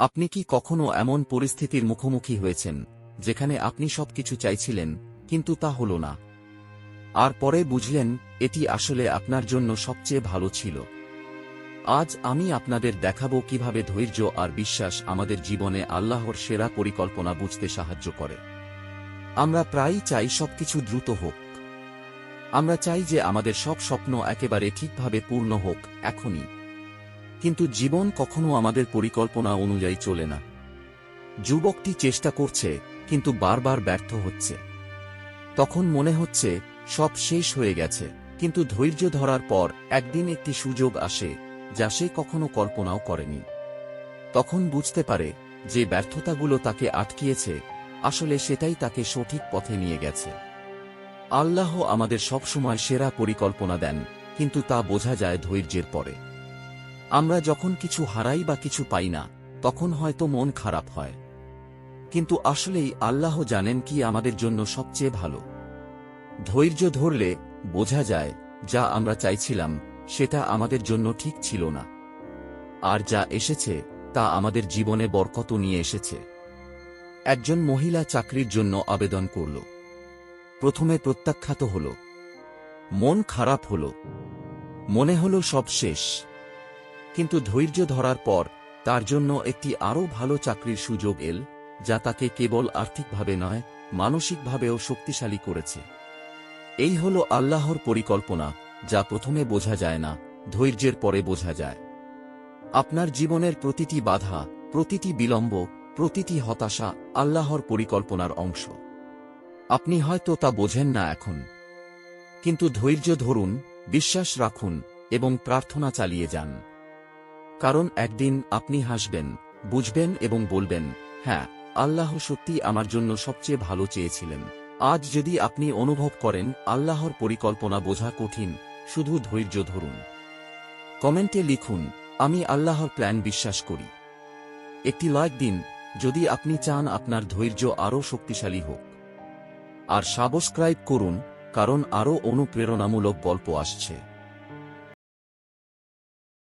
আপনি কি কখনো এমন পরিস্থিতির মুখোমুখি হয়েছেন, যেখানে আপনি সবকিছু চাইছিলেন, কিন্তু তা হল না? আর পরে বুঝলেন, এটি আসলে আপনার জন্য সবচেয়ে ভালো ছিল। আজ আমি আপনাদের দেখাবো কীভাবে ধৈর্য আর বিশ্বাস আমাদের জীবনে আল্লাহর সেরা পরিকল্পনা বুঝতে সাহায্য করে। আমরা প্রায়ই চাই সবকিছু দ্রুত হোক। আমরা চাই যে আমাদের সব স্বপ্ন একেবারে ঠিকভাবে পূর্ণ হোক, এখনই। কিন্তু জীবন কখনো আমাদের পরিকল্পনা অনুযায়ী চলে না। যুবকটি চেষ্টা করছে, কিন্তু বারবার ব্যর্থ হচ্ছে। তখন মনে হচ্ছে, সব শেষ হয়ে গেছে, কিন্তু ধৈর্য ধরার পর একদিন একটি সুযোগ আসে, যা সে কখনো কল্পনাও করেনি। তখন বুঝতে পারে, যে ব্যর্থতাগুলো তাকে আটকিয়েছে, আসলে সেটাই তাকে সঠিক পথে নিয়ে গেছে। আল্লাহ আমাদের সবসময় সেরা পরিকল্পনা দেন, কিন্তু তা বোঝা যায় ধৈর্যের পরে। আমরা যখন কিছু হারাই বা কিছু পাই না, তখন হয়তো মন খারাপ হয়। কিন্তু আসলেই আল্লাহ জানেন কি আমাদের জন্য সবচেয়ে ভালো। ধৈর্য ধরলে বোঝা যায়, যা আমরা চাইছিলাম, সেটা আমাদের জন্য ঠিক ছিল না। আর যা এসেছে, তা আমাদের জীবনে বরকত নিয়ে এসেছে। একজন মহিলা চাকরির জন্য আবেদন করল। প্রথমে প্রত্যাখ্যাত হল। মন খারাপ হল। মনে হল সব শেষ। কিন্তু ধৈর্য ধরার পর, তার জন্য একটি আরও ভালো চাকরির সুযোগ এল, যা তাকে কেবল আর্থিকভাবে নয়, মানসিকভাবেও শক্তিশালী করেছে। এই হল আল্লাহর পরিকল্পনা, যা প্রথমে বোঝা যায় না, ধৈর্যের পরে বোঝা যায়। আপনার জীবনের প্রতিটি বাধা, প্রতিটি বিলম্ব, প্রতিটি হতাশা আল্লাহর পরিকল্পনার অংশ। আপনি হয়তো তা বোঝেন না এখন। কিন্তু ধৈর্য ধরুন, বিশ্বাস রাখুন, এবং প্রার্থনা চালিয়ে যান। কারণ একদিন আপনি হাসবেন, বুঝবেন এবং বলবেন হ্যাঁ আল্লাহ সত্যি আমার জন্য সবচেয়ে ভালো চেয়েছিলেন। আজ যদি আপনি অনুভব করেন আল্লাহর পরিকল্পনা বোঝা কঠিন, শুধু ধৈর্য ধরুন। কমেন্টে লিখুন, আমি আল্লাহর প্ল্যান বিশ্বাস করি। একটি লাইক দিন, যদি আপনি চান আপনার ধৈর্য আরও শক্তিশালী হোক। আর সাবস্ক্রাইব করুন, কারণ আরও অনুপ্রেরণামূলক গল্প আসছে।